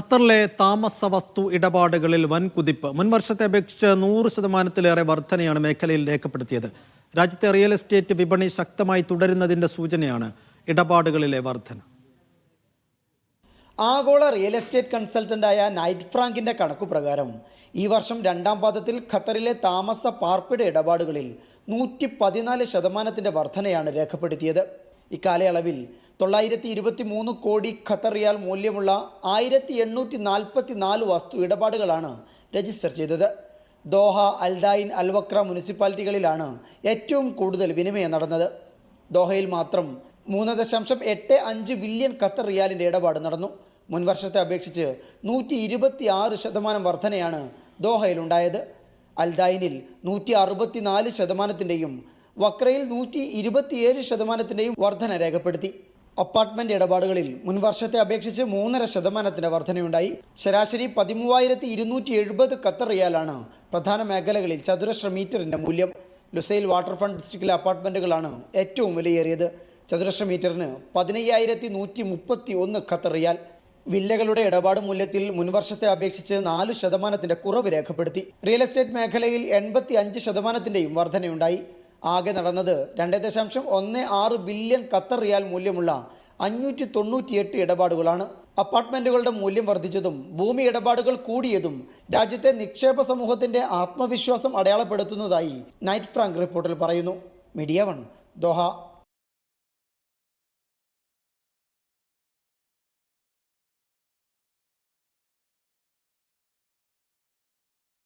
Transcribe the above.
ഖത്തറിലെ താമസ വസ്തു ഇടപാടുകളിൽ വൻ കുതിപ്പ് മുൻ വർഷത്തെ അപേക്ഷിച്ച് നൂറ് ശതമാനത്തിലേറെ വർധനയാണ് മേഖലയിൽ രേഖപ്പെടുത്തിയത്. രാജ്യത്തെ റിയൽ എസ്റ്റേറ്റ് വിപണി ശക്തമായി തുടരുന്നതിന്റെ സൂചനയാണ് ഇടപാടുകളിലെ വർധന. ആഗോള റിയൽ എസ്റ്റേറ്റ് കൺസൾട്ടന്റായ നൈറ്റ് ഫ്രാങ്കിന്റെ കണക്കുപ്രകാരം ഈ വർഷം രണ്ടാം പാദത്തിൽ ഖത്തറിലെ താമസ പാർപ്പിട ഇടപാടുകളിൽ നൂറ്റി പതിനാല് ശതമാനത്തിന്റെ വർധനയാണ് രേഖപ്പെടുത്തിയത്. ഇക്കാലയളവിൽ തൊള്ളായിരത്തി ഇരുപത്തി മൂന്ന് കോടി ഖത്തർ റിയാൽ മൂല്യമുള്ള ആയിരത്തി എണ്ണൂറ്റി നാൽപ്പത്തി നാല് വസ്തു ഇടപാടുകളാണ് രജിസ്റ്റർ ചെയ്തത്. ദോഹ അൽദായിൻ അൽവക്ര മുനിസിപ്പാലിറ്റികളിലാണ് ഏറ്റവും കൂടുതൽ വിനിമയം നടന്നത്. ദോഹയിൽ മാത്രം മൂന്ന് ദശാംശം എട്ട് അഞ്ച് ബില്യൺ ഖത്തർ റിയാലിന്റെ ഇടപാട് നടന്നു. മുൻവർഷത്തെ അപേക്ഷിച്ച് നൂറ്റി ഇരുപത്തി ആറ് ശതമാനം വർധനയാണ് ദോഹയിലുണ്ടായത്. അൽദായിനിൽ നൂറ്റി അറുപത്തിനാല് ശതമാനത്തിന്റെയും വക്രയിൽ നൂറ്റി ഇരുപത്തിയേഴ് ശതമാനത്തിന്റെയും വർധന രേഖപ്പെടുത്തി. അപ്പാർട്ട്മെന്റ് ഇടപാടുകളിൽ മുൻവർഷത്തെ അപേക്ഷിച്ച് മൂന്നര ശതമാനത്തിന്റെ വർധനയുണ്ടായി. ശരാശരി പതിമൂവായിരത്തി ഇരുന്നൂറ്റി എഴുപത് ഖത്തർ റിയാലാണ് പ്രധാന മേഖലകളിൽ ചതുരശ്ര മീറ്ററിന്റെ മൂല്യം. ലുസൈൽ വാട്ടർ ഫ്രണ്ട് ഡിസ്ട്രിക്റ്റിലെ അപ്പാർട്ട്മെന്റുകളാണ് ഏറ്റവും വിലയേറിയത്. ചതുരശ്ര മീറ്ററിന് പതിനയ്യായിരത്തി നൂറ്റി മുപ്പത്തി ഒന്ന് ഖത്തർ റിയാൽ. വില്ലകളുടെ ഇടപാട് മൂല്യത്തിൽ മുൻവർഷത്തെ അപേക്ഷിച്ച് നാല് ശതമാനത്തിന്റെ കുറവ് രേഖപ്പെടുത്തി. റിയൽ എസ്റ്റേറ്റ് മേഖലയിൽ എൺപത്തി അഞ്ച് ശതമാനത്തിന്റെയും വർധനയുണ്ടായി. ആകെ നടന്നത് രണ്ട് ദശാംശം ഒന്ന് ആറ് ബില്യൺ ഖത്തർ റിയാൽ മൂല്യമുള്ള അഞ്ഞൂറ്റി തൊണ്ണൂറ്റിയെട്ട് ഇടപാടുകളാണ്. അപ്പാർട്ട്മെന്റുകളുടെ മൂല്യം വർദ്ധിച്ചതും ഭൂമി ഇടപാടുകൾ കൂടിയതും രാജ്യത്തെ നിക്ഷേപ സമൂഹത്തിന്റെ ആത്മവിശ്വാസം അടയാളപ്പെടുത്തുന്നതായി നൈറ്റ് ഫ്രാങ്ക് റിപ്പോർട്ടിൽ പറയുന്നു. Media One Doha.